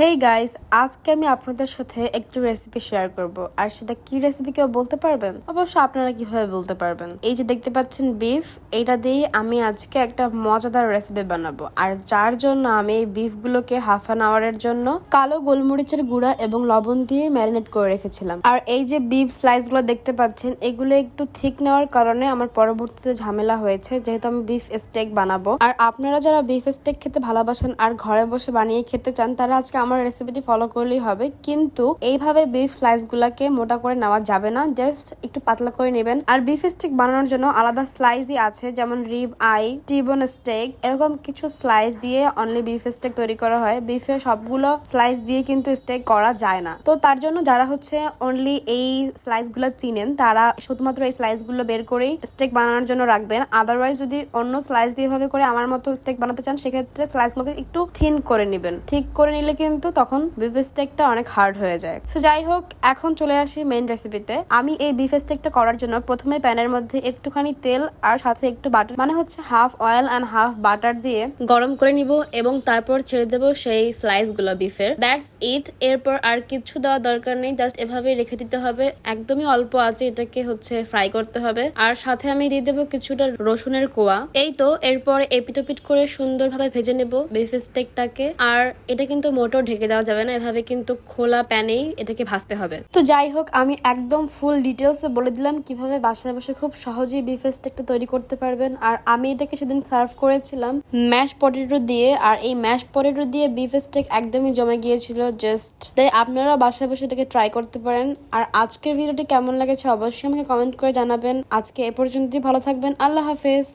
Hey guys আজকে আমি আপনাদের সাথে একটি রেসিপি শেয়ার করব। আর সেটা কি রেসিপি কেউ বলতে পারবেন? অবশ্য আপনারা কীভাবে বলতে পারবেন? এই যে দেখতে পাচ্ছেন বিফ এটা দিয়ে আমি আজকে একটা মজাদার রেসিপি বানাবো। আর যার জন্য আমি এই বিফ গুলোকে হাফ অ্যান আওয়ারের জন্য কালো গোলমরিচের গুঁড়া এবং লবণ দিয়ে ম্যারিনেট করে রেখেছিলাম। আর এই যে বিফ স্লাইসগুলো দেখতে পাচ্ছেন, এগুলো একটু ঠিক নেওয়ার কারণে আমার পরবর্তীতে ঝামেলা হয়েছে, যেহেতু আমি বিফ স্টেক বানাবো। আর আপনারা যারা বিফ স্টেক খেতে ভালোবাসেন আর ঘরে বসে বানিয়ে খেতে চান, তারা আজকে আমার রেসিপিটি ফলো করলেই হবে। কিন্তু এইভাবে বিফ স্লাইস গুলাকে মোটা করে নেওয়া যাবে না। জাস্ট একটু পাতলা করে নেবেন। আর বিফ স্টিক বানানোর জন্য আলাদা স্লাইসই আছে। যেমন রিব আই টিবন স্টেক এরকম কিছু স্লাইস দিয়ে অনলি বিফ স্টেক তৈরি করা হয়। বিফের সবগুলো স্লাইস দিয়ে কিন্তু স্টেক করা যায় না। তো তার জন্য যারা হচ্ছে অনলি এই স্লাইসগুলো চিনেন, তারা শুধুমাত্র এই স্লাইসগুলো বের করেই স্টেক বানানোর জন্য রাখবেন। আদারওয়াইজ যদি অন্য স্লাইস দিয়ে ভাবে করে আমার মতো স্টেক বানাতে চান, সেক্ষেত্রে স্লাইস গুলোকে একটু থিন করে নেবেন। ঠিক করে নিলে কিন্তু তখন বিফ স্টেকটা অনেক হার্ড হয়ে যায়। তো যাই হোক এখন চলে আসি মেইন রেসিপিতে আমি এই বিফ স্টেকটা করার জন্য প্রথমে প্যানের মধ্যে একটুখানি তেল আর সাথে একটু বাটার মানে হচ্ছে half oil and half butter দিয়ে গরম করে নিব এবং তারপর ছেড়ে দেব সেই স্লাইসগুলো বিফের দ্যাটস ইট এরপর আর কিছু দেওয়া দরকার নেই। জাস্ট এভাবে রেখে দিতে হবে। একদমই অল্প আছে এটাকে হচ্ছে ফ্রাই করতে হবে। আর সাথে আমি দিয়ে দেবো কিছুটা রসুনের কোয়া। এই তো, এরপর এপিটোপিট করে সুন্দরভাবে ভেজে নেব বিফ স্টেকটাকে আর এটা কিন্তু মোটর ঢেকে দেওয়া যাবে না, এভাবে কিন্তু খোলা প্যানেই এটাকে ভাজতে হবে। তো যাই হোক, আমি একদম ফুল ডিটেলস বলে দিলাম কীভাবে বাসায় বসে খুব সহজেই বিফ স্টেকটা তৈরি করতে পারবেন। আর আমি এটাকে সেদিন সার্ভ করেছিলাম ম্যাশ পটেটো দিয়ে, আর এই ম্যাশ পটেটো দিয়ে বিফ স্টেক একদমই জমে গিয়েছিল জাস্ট তাই আপনারা বাসায় বসে এটাকে ট্রাই করতে পারেন। আর আজকের ভিডিওটি কেমন লেগেছে অবশ্যই আমাকে কমেন্ট করে জানাবেন। আজকে এ পর্যন্তই, ভালো থাকবেন, আল্লাহ হাফেজ।